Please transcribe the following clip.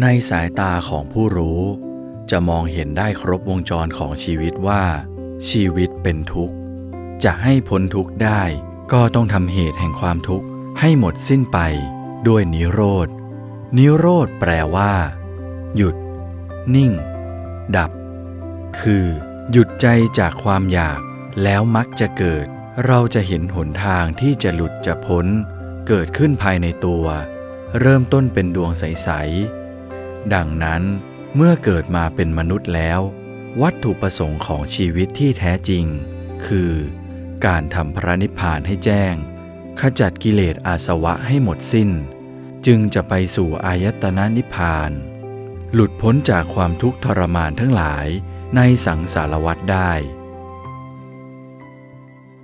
ในสายตาของผู้รู้ จะมองเห็นได้ครบวงจรของชีวิตว่า ชีวิตเป็นทุกข์ จะให้พ้นทุกข์ได้ ก็ต้องทำเหตุแห่งความทุกข์ให้หมดสิ้นไปด้วยนิโรธ นิโรธแปลว่า หยุด นิ่ง ดับ คือ หยุดใจจากความอยากแล้วมักจะเกิด เราจะเห็นหนทางที่จะหลุดจะพ้น เกิดขึ้นภายในตัว เริ่มต้นเป็นดวงใสๆ ดังนั้นเมื่อเกิดมาเป็นมนุษย์แล้ว วัตถุประสงค์ของชีวิตที่แท้จริง คือ การทำพระนิพพานให้แจ้ง ขจัดกิเลสอาสวะให้หมดสิ้น จึงจะไปสู่อายตนะนิพพาน หลุดพ้นจากความทุกข์ทรมานทั้งหลายในสังสารวัฏได้